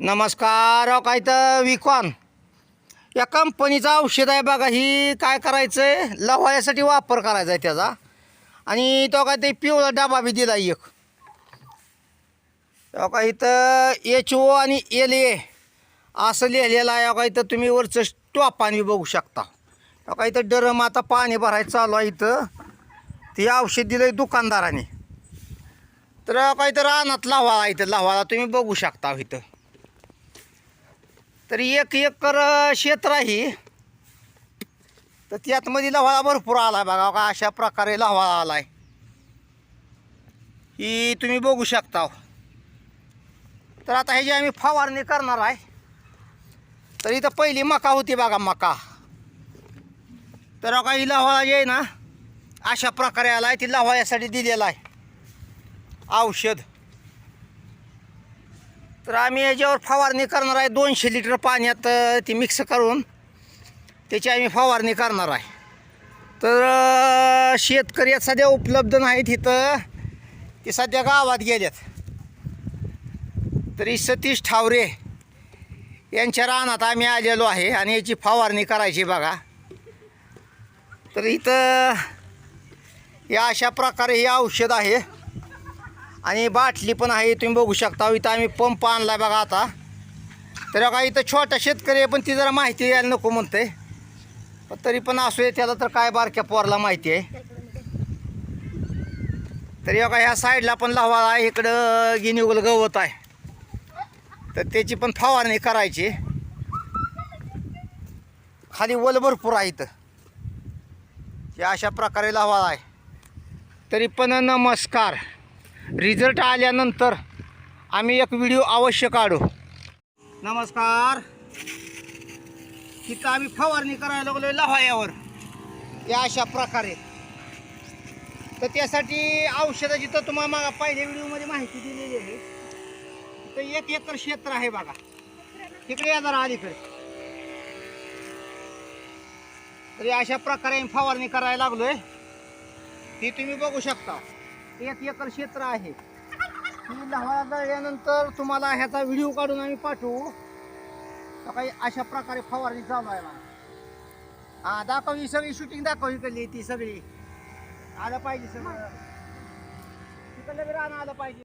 नमस्कार अहो काय तर विकॉन. या कंपनीचं औषध आहे बघा ही काय करायचं आहे लवाळ्यासाठी वापर करायचा आहे त्याचा. आणि तो काय ते पिवळा डबा बी दिला एक. तो काय इथं एच ओ आणि एल ए असं लिहिलेलं आहे. का इथं तुम्ही वरचं बी बघू शकता. तो काय इथं डरम आता पाणी भरायचं चालू आहे इथं. ते औषध दिलं आहे दुकानदाराने. तर काय तर रानात लावाळा इथं. लावाळा तुम्ही बघू शकता इथं. तर एक एकर क्षेत्र आहे तर त्यात मध्ये लवाळा भरपूर आला बघा का अशा प्रकारे लाव्हाळा आला आहे ही तुम्ही बघू शकता. तर आता ह्याची आम्ही फवारणी करणार आहे तर इथं पहिली मका होती बघा मका. तर का ही लवाळा जे आहे ना अशा प्रकारे आला आहे ती लव्हाळ्यासाठी दिलेला आहे. औषध. तर आम्ही याच्यावर फवारणी करणार आहे. दोनशे लिटर पाण्यात ती मिक्स करून त्याची आम्ही फवारणी करणार आहे. तर शेतकरी सध्या उपलब्ध नाहीत इथं. ते सध्या गावात गेल्यात तरी सतीश ठावरे यांच्या रानात आम्ही आलेलो आहे आणि याची फवारणी करायची बघा. तर इथं या अशा प्रकारे हे औषध आहे. आणि बाटली पण आहे तुम्ही बघू शकता. इथं आम्ही पंप आणला बघा आता. तर बघा इथं छोटा शेतकरी आहे पण ती जरा माहिती यायला नको म्हणते पण तरी पण असू दे त्याला तर काय बारक्या पोरला माहिती आहे. तरी बघा ह्या साईडला पण लावा आहे इकडं गिनिगुल गवत आहे. तर त्याची पण फवारणी करायची. खाली वल भरपूर आहे इथं. हे अशा प्रकारे लावा आहे. तरी पण नमस्कार. रिझल्ट आल्यानंतर आम्ही एक व्हिडिओ अवश्य काढू. नमस्कार. तिथं आम्ही फवारणी करायला लागलो लव्हायावर या अशा प्रकारे. तर त्यासाठी औषधाची तर तुम्हाला मागा पहिल्या व्हिडिओमध्ये माहिती दिलेली आहे. तर एक एकर क्षेत्र आहे बघा. तिकडे या जरा अलीकडे. तरी अशा प्रकारे आम्ही फवारणी करायला लागलोय. ती तुम्ही बघू शकता. एक एकर क्षेत्र आहे. ती लहान दळल्यानंतर तुम्हाला ह्याचा व्हिडिओ काढून आम्ही पाठवू. तर काही अशा प्रकारे फवारणी चालू आहे हा दाखवली सगळी शूटिंग दाखवली इकडली ती सगळी. आलं पाहिजे सगळं. तिकडलं बी राहणं आलं पाहिजे.